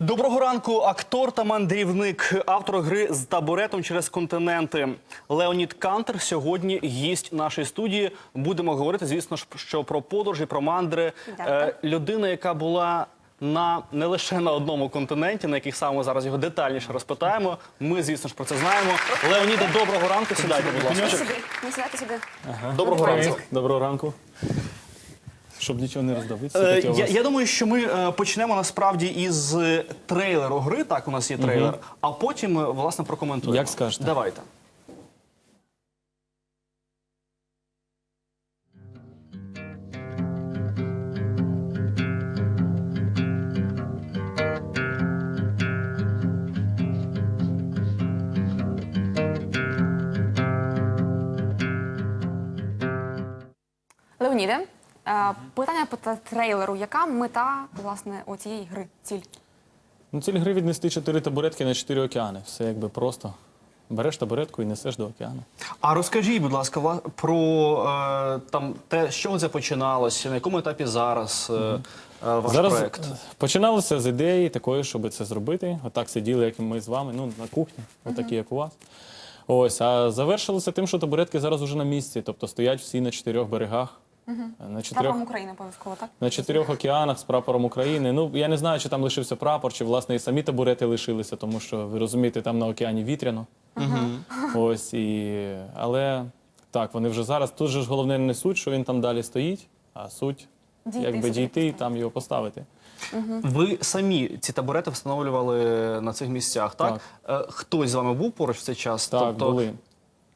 Доброго ранку, актор та мандрівник, автор гри з табуретом через континенти. Леонід Кантер сьогодні гість нашої студії. Будемо говорити, звісно ж, що про подорожі, про мандри. Е, людина, яка була на не лише на одному континенті, на яких саме зараз його детальніше розпитаємо. Ми, звісно ж, про це знаємо. Леоніде, доброго ранку. Сідайте, будь ласка. Доброго ранку. Доброго ранку. Щоб нічого не роздавитися. Е, я, я думаю, що ми е, почнемо насправді із е, трейлеру гри. Так, у нас є трейлер, а потім е, власне прокоментуємо. Як скажете. Давайте. Леоніде, е, питання по трейлеру. Яка мета власне у цієї гри? Ціль? Ну, ціль гри віднести чотири табуретки на чотири океани. Все якби просто. Береш табуретку і несеш до океану. А розкажіть, будь ласка, ва- про е, там те, з чого це починалося, на якому етапі зараз е, е, ваш Зараз проект? е, починалося з ідеї такої, щоб це зробити. Отак сиділи, як ми з вами, ну, на кухні, отакі, як у вас. Ось, а завершилося тим, що табуретки зараз уже на місці, тобто стоять всі на чотирьох берегах. На чотирьох, Прапором України обов'язково, так? на чотирьох океанах з прапором України. Ну я не знаю, чи там лишився прапор, чи власне і самі табурети лишилися, тому що ви розумієте, там на океані вітряно. Ось і але так, вони вже зараз. Тут же ж головне не суть, що він там далі стоїть, а суть Дійти якби дійти і там його поставити. Ви самі ці табурети встановлювали на цих місцях, так? Е, Хтось з вами був поруч в цей час? Так, тобто, були.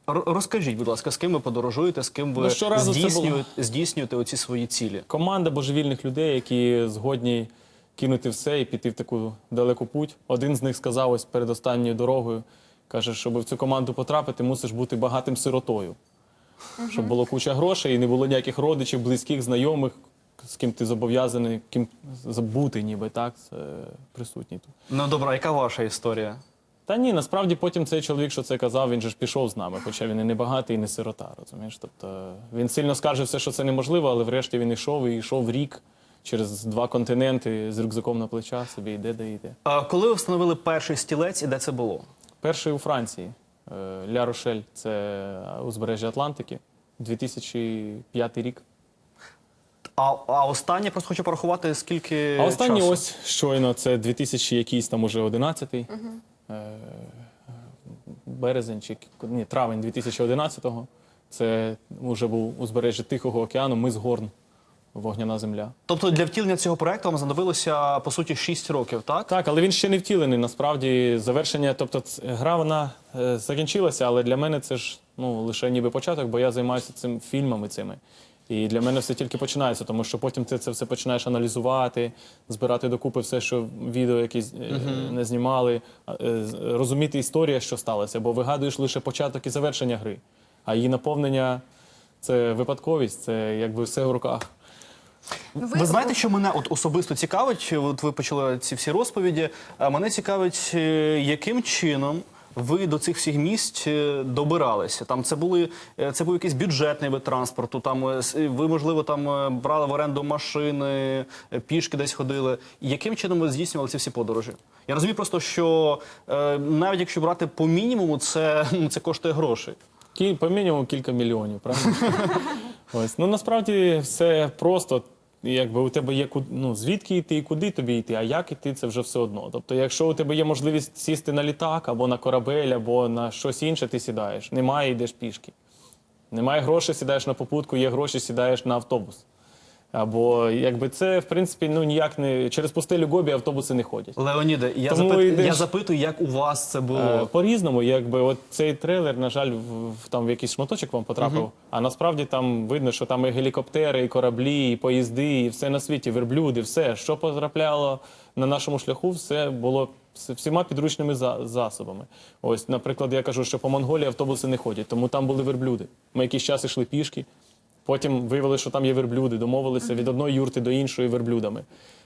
Розкажіть, будь ласка, з ким ви подорожуєте, з ким ви Ну, здійснюєте, здійснюєте оці свої цілі? Команда божевільних людей, які згодні кинути все і піти в таку далеку путь. Один з них сказав ось перед останньою дорогою. Каже, щоб в цю команду потрапити, мусиш бути багатим сиротою. Щоб було куча грошей і не було ніяких родичів, близьких, знайомих, з ким ти зобов'язаний, ким забути, ніби так, присутній тут. Ну добре, яка ваша історія? Та ні, насправді потім цей чоловік, що це казав, він же ж пішов з нами, хоча він і не багатий, і не сирота, розумієш? Тобто він сильно скаржився, що це неможливо, але врешті він йшов і йшов рік через два континенти з рюкзаком на плечах собі йде, де йде. А коли ви встановили перший стілець і де це було? Перший у Франції е, Ля Рошель, це узбережжя Атлантики, 2005 рік. А, а останнє просто хочу порахувати, скільки. А останній часу. ось щойно, це 2000 якийсь там уже 11 е, березень чи ні, травень 2011-го. Це вже був узбережжя Тихого океану, мис Горн, вогняна земля. Тобто для втілення цього проекту вам знадобилося по суті 6 років, так? Так, але він ще не втілений. Насправді завершення, тобто гра вона е, закінчилася, але для мене це ж ну лише ніби початок, бо я займаюся цим фільмами цими. І для мене все тільки починається, тому що потім ти це все починаєш аналізувати, збирати докупи все, що відео якісь е, не знімали, а, е, з- розуміти історію, що сталося, бо вигадуєш лише початок і завершення гри, а її наповнення це випадковість, це якби все в руках. Ну, Ви, знаєте, що мене от особисто цікавить? От ви почали ці всі розповіді. А мене цікавить, е, яким чином ви до цих всіх місць е, добиралися? Там це були е, це був якийсь бюджетний вид транспорту. Там е, ви можливо там брали в оренду машини, пішки десь ходили. Яким чином ви здійснювали ці всі подорожі? Я розумію просто, що навіть якщо брати по мінімуму, це, ну, це коштує грошей. Кі, по мінімуму кілька мільйонів, правильно? Ось. Ну насправді все просто. Якби у тебе є ну, звідки йти і куди тобі йти, а як йти, це вже все одно. Тобто, якщо у тебе є можливість сісти на літак або на корабель, або на щось інше, ти сідаєш. Немає, йдеш пішки. Немає грошей, сідаєш на попутку, є гроші, сідаєш на автобус. Або якби це, в принципі, ну ніяк не через пустелю Гобі автобуси не ходять. Леоніде, я, Тому запит... йдеш- я запитую, як у вас це було. Е, По-різному, якби от цей трейлер, на жаль, в, в- там в якийсь шматочок вам потрапив. А насправді там видно, що там і гелікоптери, і кораблі, і поїзди, і все на світі, верблюди, все, що потрапляло на нашому шляху, все було вс- всіма підручними за- засобами. Ось, наприклад, я кажу, що по Монголії автобуси не ходять, тому там були верблюди. Ми якийсь час йшли пішки. Потім виявили, що там є верблюди, домовилися від одної юрти до іншої верблюдами.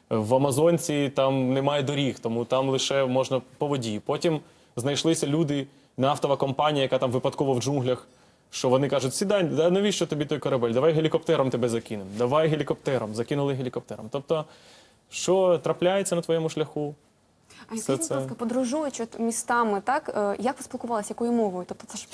В Амазонці там немає доріг, тому там лише можна по воді. Потім знайшлися люди, нафтова компанія, яка там випадково в джунглях. Що вони кажуть, сідай, да навіщо тобі той корабель? Давай гелікоптером тебе закинемо. Давай гелікоптером, закинули гелікоптером. Тобто, що трапляється на твоєму шляху, А Все скажіть, це- будь ласка, подорожуючи от містами, так е, як ви спілкувалися, якою мовою? Тобто це ж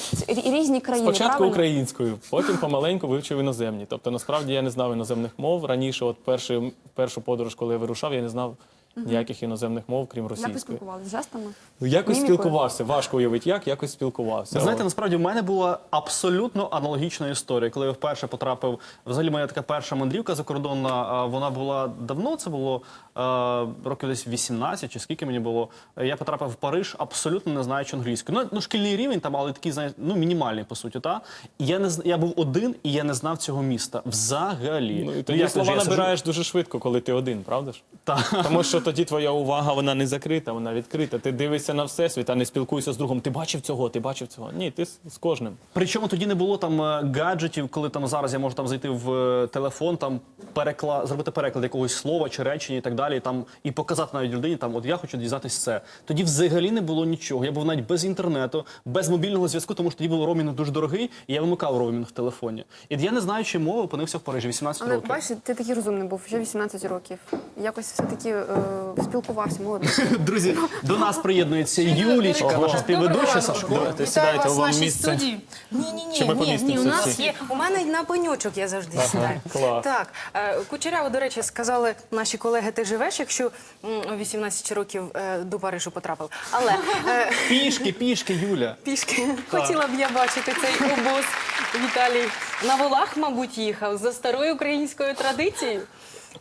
різні країни, Спочатку правильно? українською, потім помаленьку вивчив іноземні. Тобто, насправді я не знав іноземних мов. Раніше, от перший, першу подорож, коли я вирушав, я не знав ніяких іноземних мов, крім Як ви російської. спілкувалися? Жестами? Ну, Якось Мімікою? спілкувався. Важко уявити, як якось спілкувався. Ви знаєте, насправді в мене була абсолютно аналогічна історія. Коли я вперше потрапив, взагалі моя така перша мандрівка закордонна, а, вона була давно, це було е, років десь 18 чи скільки мені було. Е, Я потрапив в Париж, абсолютно не знаючи англійської. Ну, ну шкільний рівень там, але такий, знаєте, ну мінімальний по суті. Та? І я не зн- я був один і я не знав цього міста. Взагалі. Ну, і Ну, тоді як ж, слова я сиджу- набираєш дуже швидко, коли ти один, правда ж? Та. Тому що тоді твоя увага вона не закрита, вона відкрита. Ти дивишся на всесвіт, а не спілкуєшся з другом. Ти бачив цього, ти бачив цього. Ні, ти з, з кожним. Причому тоді не було там е, гаджетів, коли там зараз я можу там зайти в е, телефон, там перекла... зробити переклад якогось слова чи речення і так далі, там і показати навіть людині, там от я хочу дізнатися це. Тоді взагалі не було нічого. Я був навіть без інтернету, без мобільного зв'язку, тому що тоді був роумінг дуже дорогий, і я вимикав роумінг в телефоні. І я не знаючи мови, опинився в Парижі 18 Але років. бачите, ти такий розумний був, вже 18 років. Якось все-таки е, спілкувався, молодець. Друзі, до нас приєднується Юлічка, наша співведуча Сашко. Вітаю сідайте, у вам місце. студії. Ні, ні, ні, Чи ми ні, ні, у помістимося нас всі? є. У мене на пеньочок я завжди сідаю. клас. Так, е, кучеряво, до речі, сказали наші колеги, ти живеш, якщо м, у 18 років е, до Парижу потрапив. Але е, Пішки, пішки, Юля. пішки хотіла б я бачити цей обоз Віталій. На волах, мабуть, їхав за старою українською традицією.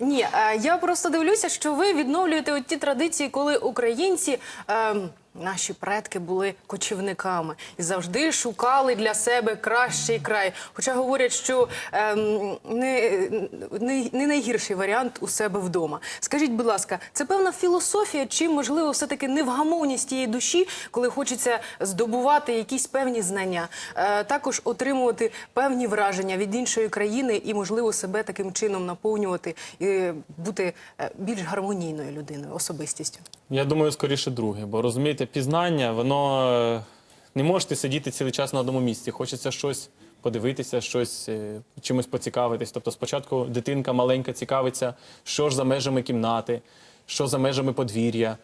Ні, е, я просто дивлюся, що ви відновлюєте от ті традиції, коли українці. ем, Наші предки були кочівниками і завжди шукали для себе кращий край. Хоча говорять, що ем, не, не, не найгірший варіант у себе вдома. Скажіть, будь ласка, це певна філософія, чи можливо все-таки невгамовність тієї душі, коли хочеться здобувати якісь певні знання, е, також отримувати певні враження від іншої країни і, можливо, себе таким чином наповнювати і бути е, більш гармонійною людиною, особистістю. Я думаю, скоріше друге, бо розумієте, пізнання, воно е, не можете сидіти цілий час на одному місці. Хочеться щось подивитися, щось е, чимось поцікавитись. Тобто, спочатку дитинка маленька цікавиться, що ж за межами кімнати, що за межами подвір'я.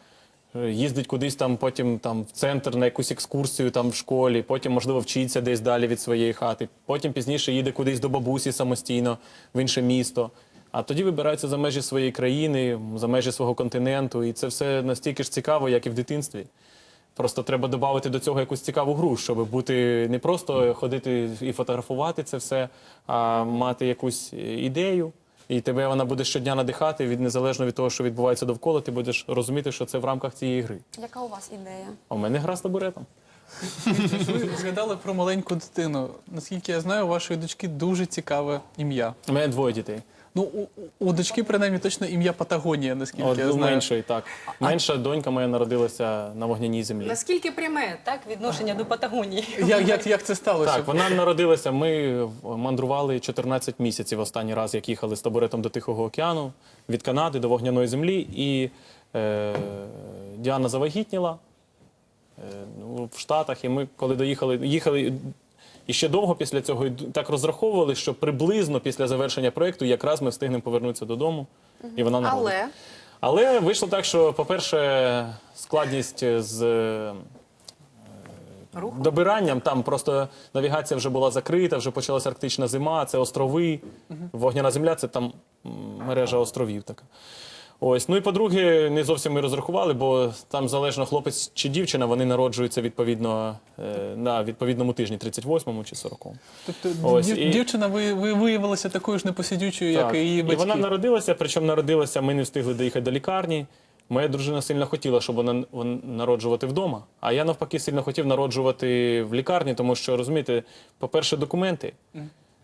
Е, Їздить кудись там, потім там в центр на якусь екскурсію там в школі, потім, можливо, вчиться десь далі від своєї хати. Потім пізніше їде кудись до бабусі самостійно в інше місто. А тоді вибирається за межі своєї країни, за межі свого континенту, і це все настільки ж цікаво, як і в дитинстві. Просто треба додати до цього якусь цікаву гру, щоб бути не просто ходити і фотографувати це все, а мати якусь ідею. І тебе вона буде щодня надихати від незалежно від того, що відбувається довкола, ти будеш розуміти, що це в рамках цієї гри. Яка у вас ідея? А у мене гра з табуретом. Ви згадали про маленьку дитину. Наскільки я знаю, у вашої дочки дуже цікаве ім'я. У мене двоє дітей. Ну, у, у дочки, принаймні, точно ім'я Патагонія, наскільки От я знаю. меншої, так. Менша донька моя народилася на вогняній землі. Наскільки пряме так відношення до Патагонії? Як, як, як це сталося? Так, вона народилася. Ми мандрували 14 місяців останній раз, як їхали з табуретом до Тихого океану від Канади до вогняної землі. І е, Діана завагітніла е, ну, в Штатах. І ми, коли доїхали, їхали. І ще довго після цього так розраховували, що приблизно після завершення проєкту якраз ми встигнемо повернутися додому, і вона народиться. Але Але вийшло так, що, по-перше, складність з е, Руху? добиранням там просто навігація вже була закрита, вже почалася арктична зима, це острови. Вогняна земля це там мережа островів така. Ось. Ну і по-друге, не зовсім ми розрахували, бо там залежно хлопець чи дівчина, вони народжуються відповідно е, на відповідному тижні, 38-му чи 40-му. Тобто Ось, дів- і- дівчина ви, ви виявилася такою ж непосидючою, як і її і вона народилася, причому народилася, ми не встигли доїхати до лікарні. Моя дружина сильно хотіла, щоб вона вон- народжувати вдома. А я навпаки сильно хотів народжувати в лікарні, тому що розумієте, по-перше, документи.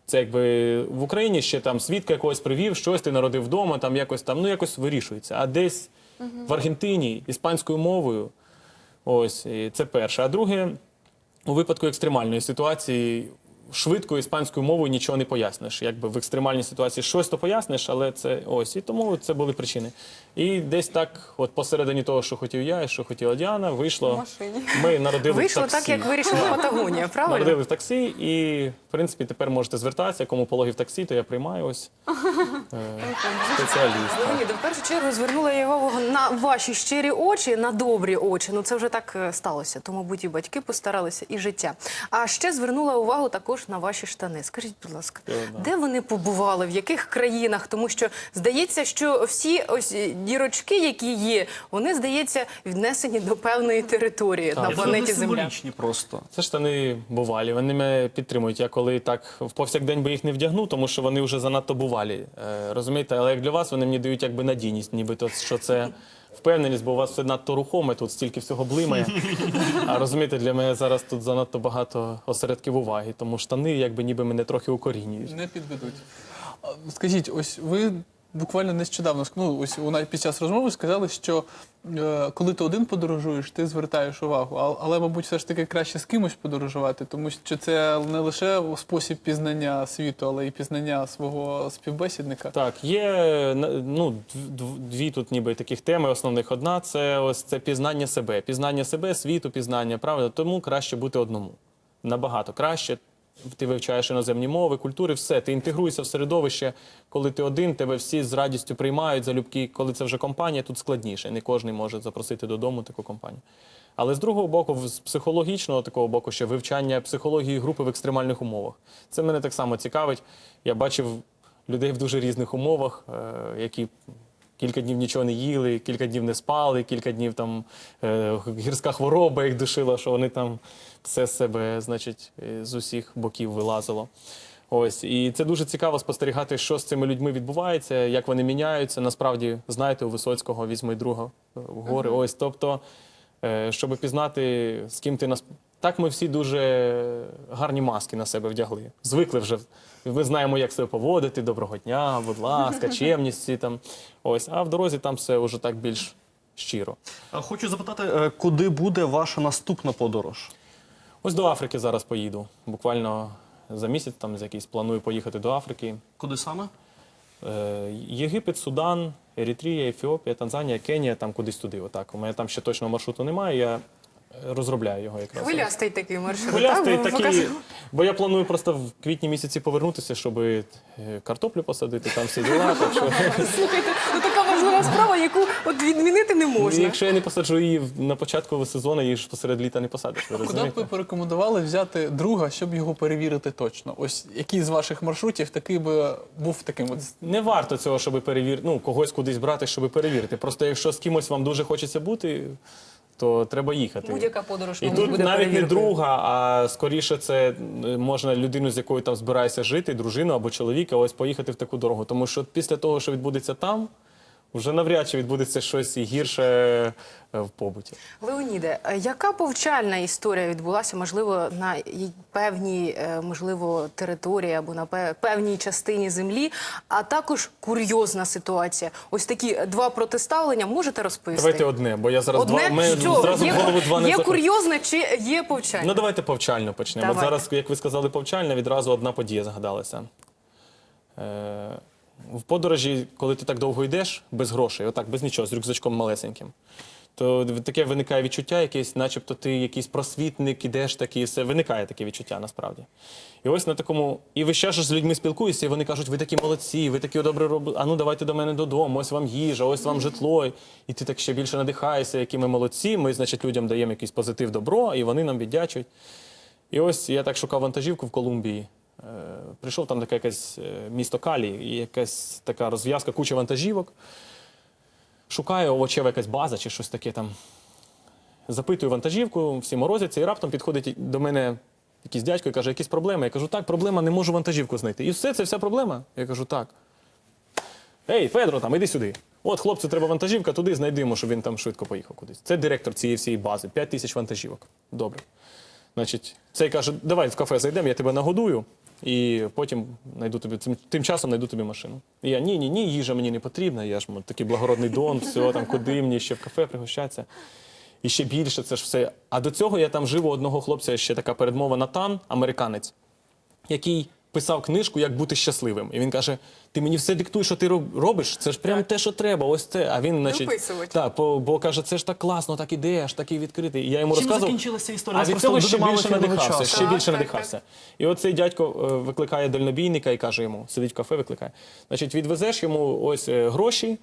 Це якби в Україні ще там свідка якогось привів, щось ти народив вдома, там якось там, ну якось вирішується. А десь в Аргентині іспанською мовою. Ось і це перше. А друге, у випадку екстремальної ситуації швидко іспанською мовою нічого не поясниш. Якби в екстремальній ситуації щось то поясниш, але це ось. І тому це були причини. І десь так, от посередині того, що хотів я і що хотіла Діана, вийшло. Ми народили Вийшло в таксі. так, як вирішила Патагонія, правильно? Народили в таксі, і в принципі тепер можете звертатися, кому пологів таксі, то я приймаю ось е, спеціаліста. Леоніда, в першу чергу звернула я увагу на ваші щирі очі, на добрі очі. Ну це вже так е, сталося. То, мабуть, і батьки постаралися, і життя. А ще звернула увагу також на ваші штани. Скажіть, будь ласка, Е, да. де вони побували, в яких країнах? Тому що здається, що всі ось дірочки, які є, вони здається віднесені до певної території на планеті не Земля. символічні просто. Це штани бувалі. Вони мене підтримують. Я коли так в повсякдень би їх не вдягну, тому що вони вже занадто бувалі. Е, розумієте, але як для вас вони мені дають якби надійність, нібито що це. Впевненість, бо у вас все надто рухоме, тут стільки всього блимає. А розумієте, для мене зараз тут занадто багато осередків уваги, тому штани якби ніби мене трохи укорінюють. Не підведуть. Скажіть, ось ви буквально нещодавно ну, ось нас під час розмови сказали, що е, коли ти один подорожуєш, ти звертаєш увагу. А, але, мабуть, все ж таки краще з кимось подорожувати, тому що це не лише спосіб пізнання світу, але й пізнання свого співбесідника. Так, є ну, дв- дв- дві тут ніби таких теми основних. Одна це ось це пізнання себе. Пізнання себе, світу, пізнання, правда. Тому краще бути одному. Набагато краще. Ти вивчаєш іноземні мови, культури, все. Ти інтегруєшся в середовище. Коли ти один, тебе всі з радістю приймають залюбки. Коли це вже компанія, тут складніше. Не кожен може запросити додому таку компанію. Але з другого боку, з психологічного такого боку, ще вивчання психології групи в екстремальних умовах. Це мене так само цікавить. Я бачив людей в дуже різних умовах, е, які кілька днів нічого не їли, кілька днів не спали, кілька днів там е, гірська хвороба їх душила, що вони там все з себе, значить, е, з усіх боків вилазило. Ось і це дуже цікаво спостерігати, що з цими людьми відбувається, як вони міняються. Насправді, знаєте, у Висоцького візьми друга е, в гори. Ось, тобто, е, щоб пізнати, з ким ти нас. Так ми всі дуже гарні маски на себе вдягли. Звикли вже. Ми знаємо, як себе поводити. Доброго дня, будь ласка, чемність там. Ось, а в дорозі там все вже так більш щиро. Хочу запитати, е, куди буде ваша наступна подорож? Ось до Африки зараз поїду. Буквально за місяць там з якийсь планую поїхати до Африки. Куди саме? Е, Єгипет, Судан, Ерітрія, Ефіопія, Танзанія, Кенія, там кудись туди. Отак. У мене там ще точного маршруту немає. Я розробляю його якраз. Хвилястий такий маршрут. Хвилястий так? Такий, бо я планую просто в квітні місяці повернутися, щоб е, картоплю посадити, там всі діла. Так що Слухайте, ну така важлива справа, яку от відмінити не можна. якщо я не посаджу її на початку сезону, її ж посеред літа не посадиш. Ви Куди б ви порекомендували взяти друга, щоб його перевірити точно? Ось який з ваших маршрутів такий би був таким от Не варто цього, щоб перевірити, ну, когось кудись брати, щоб перевірити. Просто якщо з кимось вам дуже хочеться бути, то треба їхати. Будь-яка подорож І тут буде навіть не друга, а скоріше це е, можна людину, з якою там збираєшся жити, дружину або чоловіка, ось поїхати в таку дорогу. Тому що після того, що відбудеться там, вже навряд чи відбудеться щось гірше е, в побуті. Леоніде, е, яка повчальна історія відбулася, можливо, на певній, е, можливо, території або на пе- певній частині землі, а також курйозна ситуація? Ось такі два протиставлення можете розповісти? Давайте одне, бо я зараз Одне, два мене що? зразу є, в голову два не є курйозне чи є повчальне? Ну давайте повчально почнемо. От зараз, як ви сказали, повчально, відразу одна подія згадалася. Е, в подорожі, коли ти так довго йдеш, без грошей, отак, без нічого, з рюкзачком малесеньким, то таке виникає відчуття, якесь, начебто ти якийсь просвітник, ідеш такий, все виникає таке відчуття насправді. І ось на такому, і ви ще ж з людьми спілкуєшся, і вони кажуть, ви такі молодці, ви такі добре робили, а ну давайте до мене додому, ось вам їжа, ось вам житло. І ти так ще більше надихаєшся, які ми молодці. Ми, значить, людям даємо якийсь позитив, добро, і вони нам віддячують. І ось я так шукав вантажівку в Колумбії. Е, Прийшов там таке якесь е, місто Калі, і якась така розв'язка, куча вантажівок. Шукаю овочева якась база чи щось таке там. Запитую вантажівку, всі морозяться, і раптом підходить до мене якийсь дядько і каже, якісь проблеми. Я кажу, так, проблема, не можу вантажівку знайти. І все, це вся проблема. Я кажу, так. Ей, Федро, там, іди сюди. От хлопцю треба вантажівка, туди знайдемо, щоб він там швидко поїхав кудись. Це директор цієї всієї бази. 5 тисяч вантажівок. Добре. Значить, цей каже, давай в кафе зайдемо, я тебе нагодую, і потім найду тобі тим, тим часом найду тобі машину. І я ні, ні, ні, їжа мені не потрібна. Я ж такий благородний дон, все там куди мені ще в кафе пригощатися. І ще більше це ж все. А до цього я там жив у одного хлопця ще така передмова Натан, американець. який писав книжку, як бути щасливим. І він каже: ти мені все диктуєш, що ти робиш, це ж прям те, що треба, ось це. А він, значить, Дописувач. так, бо, бо каже, це ж так класно, так ідеш, такий відкритий. І я йому Чим розказував. закінчилася історія? А Нас від просто цього дуже ще мало більше надихався, часу. ще Так, більше так, надихався. І оцей дядько е, викликає дальнобійника і каже йому: сидить в кафе, викликає. Значить, відвезеш йому ось е, гроші.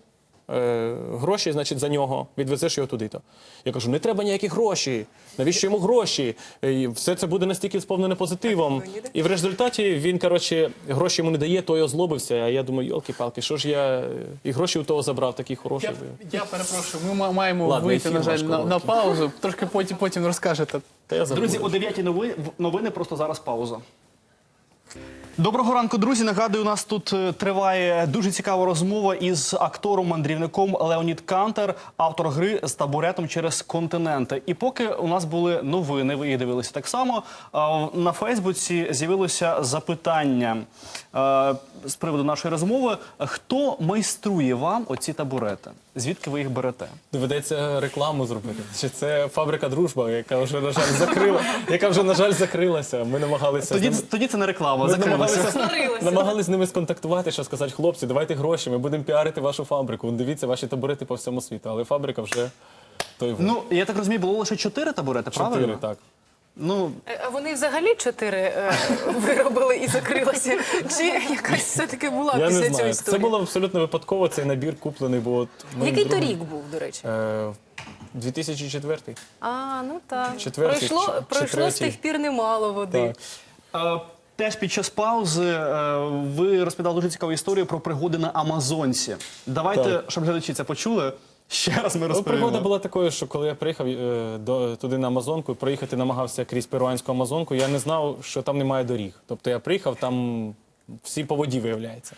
Е, Гроші, значить, за нього відвезеш його туди-то. Я кажу, не треба ніякі гроші. Навіщо йому гроші? І Все це буде настільки сповнене позитивом. І в результаті він, коротше, гроші йому не дає, той озлобився. А я думаю, йолки-палки, що ж я е, і гроші у того забрав, такі хороші. Я, я перепрошую, ми ма- маємо Ладно, вийти, ефір на жаль, важко на, на паузу. Трошки потім, потім розкажете. Та я забув. Друзі, о 9 новини, новини просто зараз пауза. Доброго ранку, друзі. Нагадую, у нас тут е, триває дуже цікава розмова із актором-мандрівником Леонід Кантер, автор гри з табуретом через континенти. І поки у нас були новини, ви їх дивилися так само. На Фейсбуці з'явилося запитання е, з приводу нашої розмови: хто майструє вам оці табурети? Звідки ви їх берете? Доведеться рекламу зробити. Чи це фабрика дружба, яка вже на жаль закрила, яка вже на жаль закрилася. Ми намагалися Тоді, тоді це не реклама, ми закрилося. Намагалися, намагались з ними сконтактувати, що сказати, хлопці, давайте гроші, ми будемо піарити вашу фабрику. Дивіться ваші табурети по всьому світу. Але фабрика вже той Ну, я так розумію, було лише чотири табурети, чотири, так. Ну, Е, А вони взагалі чотири е, виробили і закрилися? Чи якась все-таки була Я після не цього історії? Це було абсолютно випадково. Цей набір куплений, бо от Який то рік був, до речі? Е, 2004. А, ну так. Четвертий пройшло пройшло з тих пір немало води. Так. Теж під час паузи е, ви розповідали дуже цікаву історію про пригоди на Амазонці. Давайте, Так. щоб глядачі це почули, ще раз ми Ну, пригода була такою, що коли я приїхав е, до, туди на Амазонку, проїхати намагався крізь перуанську Амазонку, я не знав, що там немає доріг. Тобто я приїхав, там всі по воді виявляється.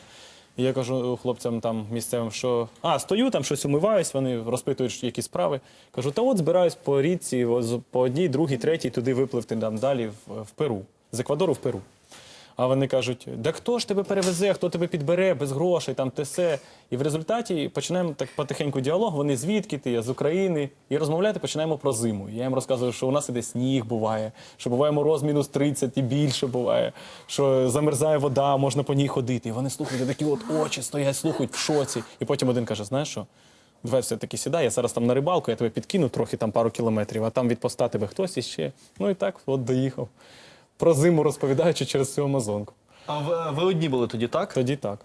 І я кажу хлопцям там місцевим, що а, стою, там щось умиваюсь, вони розпитують якісь справи. Кажу, та от збираюсь по річці, по одній, другій, третій, туди випливти там далі в, в Перу, з Еквадору в Перу. А вони кажуть: да хто ж тебе перевезе, хто тебе підбере без грошей, там те се. І в результаті починаємо так потихеньку діалог. Вони звідки ти, я з України. І розмовляти починаємо про зиму. Я їм розказую, що у нас іде сніг буває, що буває мороз мінус 30 і більше буває, що замерзає вода, можна по ній ходити. І вони слухають, і такі от очі стоять, слухають в шоці. І потім один каже: знаєш що? Давай все-таки сідай, я зараз там на рибалку, я тебе підкину трохи там пару кілометрів, а там від поста тебе хтось іще. Ну і так от доїхав. Про зиму розповідаючи через цю Амазонку. А ви, ви одні були тоді, так? Тоді так.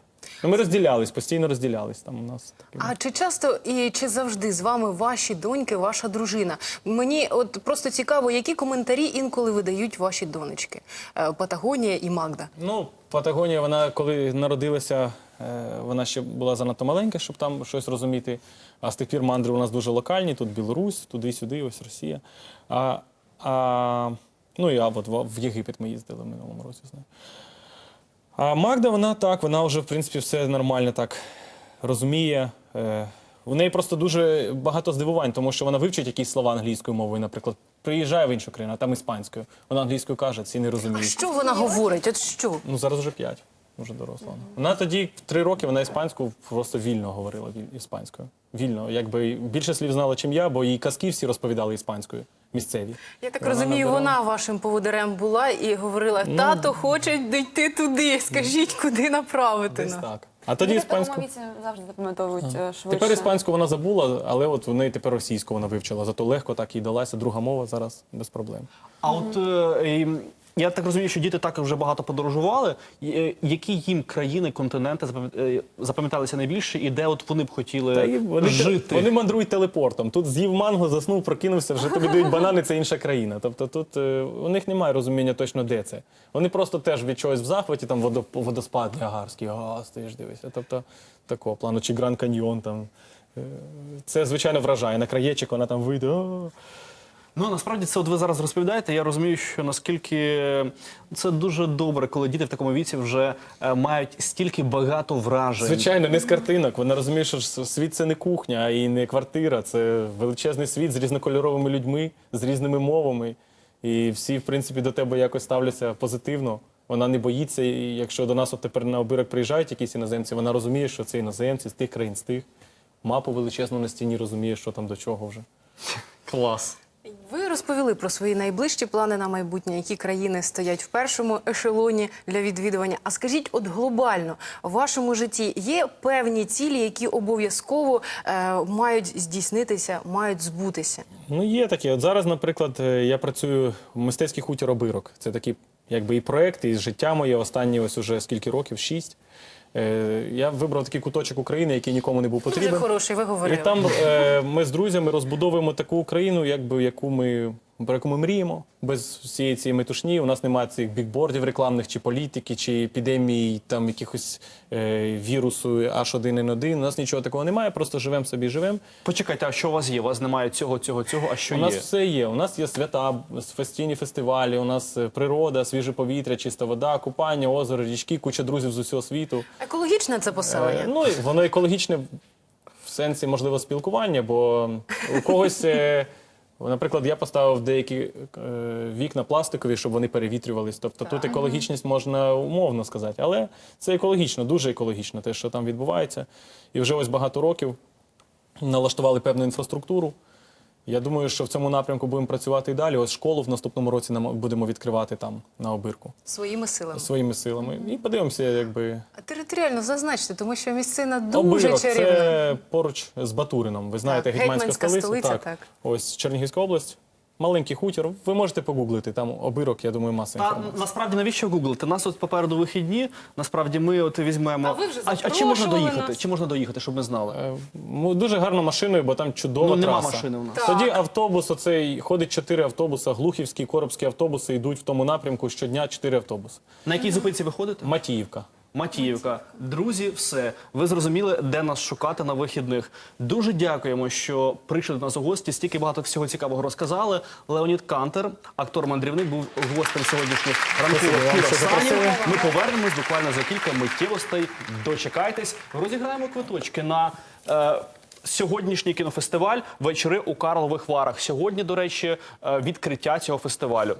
Ну, ми розділялись, постійно розділялись. Там у нас. А чи часто і чи завжди з вами ваші доньки, ваша дружина? Мені от просто цікаво, які коментарі інколи видають ваші донечки Е, Патагонія і Магда. Ну, Патагонія, вона коли народилася, е, вона ще була занадто маленька, щоб там щось розуміти. А з тих пір мандри у нас дуже локальні, тут Білорусь, туди-сюди, ось Росія. А, а, ну а, от в в Єгипет ми їздили в минулому році з нею. А Магда, вона так, вона вже, в принципі, все нормально так розуміє. Е, У неї просто дуже багато здивувань, тому що вона вивчить якісь слова англійською мовою, наприклад, приїжджає в іншу країну, а там іспанською. Вона англійською каже, ці не А розуміють. що вона говорить? От що? Ну зараз вже п'ять, вже доросла. вона. Тоді в три роки вона іспанську просто вільно говорила іспанською. Вільно, якби більше слів знала, чим я, бо їй казки всі розповідали іспанською місцеві. Я так Вона розумію, набирала. вона вашим поводирем була і говорила: Ну, тато хоче йти туди. Скажіть, куди направити Десь нас. так. А тоді Діти іспанську. віці завжди запам'ятовують е, швидше. Тепер іспанську вона забула, але от в неї тепер російську вона вивчила. Зато легко так їй далася. Друга мова зараз без проблем. А от е, я так розумію, що діти також вже багато подорожували. Е, Які їм країни, континенти е, запам'яталися найбільше, і де от вони б хотіли Та вони, жити? вони мандрують телепортом. Тут з'їв манго, заснув, прокинувся, вже тобі дають банани, це інша країна. Тобто тут е, у них немає розуміння точно, де це. Вони просто теж від чогось в захваті, там водоп- водоспад Ніагарський, а, стоїш, дивишся. Тобто такого плану, чи Гранд Каньйон там. Це звичайно вражає. На краєчик вона там вийде. Ну насправді це от ви зараз розповідаєте. Я розумію, що наскільки це дуже добре, коли діти в такому віці вже е, мають стільки багато вражень. Звичайно, не з картинок. Вона розуміє, що світ це не кухня і не квартира. Це величезний світ з різнокольоровими людьми, з різними мовами. І всі, в принципі, до тебе якось ставляться позитивно. Вона не боїться. І якщо до нас от тепер на обирок приїжджають якісь іноземці, вона розуміє, що це іноземці з тих країн, з тих. Мапу величезну на стіні розуміє, що там до чого вже. Клас. Ви розповіли про свої найближчі плани на майбутнє, які країни стоять в першому ешелоні для відвідування. А скажіть, от глобально в вашому житті є певні цілі, які обов'язково е, мають здійснитися, мають збутися? Ну, є такі. От зараз, наприклад, е, я працюю в мистецький хутір обирок. Це такий, якби і проект, і життя моє останні ось уже скільки років? Шість. Е, Я вибрав такий куточок України, який нікому не був Дуже потрібен. хороший, ви І там е, ми з друзями розбудовуємо таку Україну, якби яку ми про яку ми мріємо. Без всієї цієї метушні. У нас немає цих бікбордів рекламних, чи політики, чи епідемії, там якихось е, вірусу H1N1. У нас нічого такого немає. Просто живемо собі, живемо. Почекайте, а що у вас є? У вас немає цього, цього, цього, а що У є? нас все є. У нас є свята, фестійні фестивалі, у нас е, природа, свіже повітря, чиста вода, купання, озеро, річки, куча друзів з усього світу. Екологічне це поселення. Е, Ну, воно екологічне в сенсі, можливо, спілкування, бо у когось, е, наприклад, я поставив деякі е, вікна пластикові, щоб вони перевітрювались. Тобто тут екологічність можна умовно сказати. Але це екологічно, дуже екологічно, те, що там відбувається. І вже ось багато років налаштували певну інфраструктуру. Я думаю, що в цьому напрямку будемо працювати і далі. Ось школу в наступному році нам будемо відкривати там на обирку Своїми силами. своїми силами. І подивимося, якби А Територіально зазначте, тому що місцина дуже Обирок чарівна. це поруч з Батурином. Ви знаєте, Так, гетьманська, гетьманська столиця. столиця, так. Ось Чернігівська область. Маленький хутір. Ви можете погуглити. Там обирок, я думаю, маса Та інформації. насправді навіщо гуглити? Нас от попереду вихідні. Насправді ми от візьмемо. А ви вже чи можна запрошували доїхати? нас. Чи можна доїхати, щоб ми знали? Е, ну, Дуже гарно машиною, бо там чудова Ну, нема траса. машини у нас. Так. Тоді автобус, оцей ходить чотири автобуси, глухівські, коробські автобуси йдуть в тому напрямку щодня чотири автобуси. На якій зупинці ви ходите? Матіївка. Матіївка. Друзі, все. Ви зрозуміли, де нас шукати на вихідних. Дуже дякуємо, що прийшли до нас у гості. Стільки багато всього цікавого розказали. Леонід Кантер, актор-мандрівник, був гостем сьогоднішніх ранкових запросили. Ми повернемось буквально за кілька миттєвостей. Дочекайтесь. Розіграємо квиточки на. Е, Сьогоднішній кінофестиваль вечори у Карлових Варах. Сьогодні, до речі, е, відкриття цього фестивалю.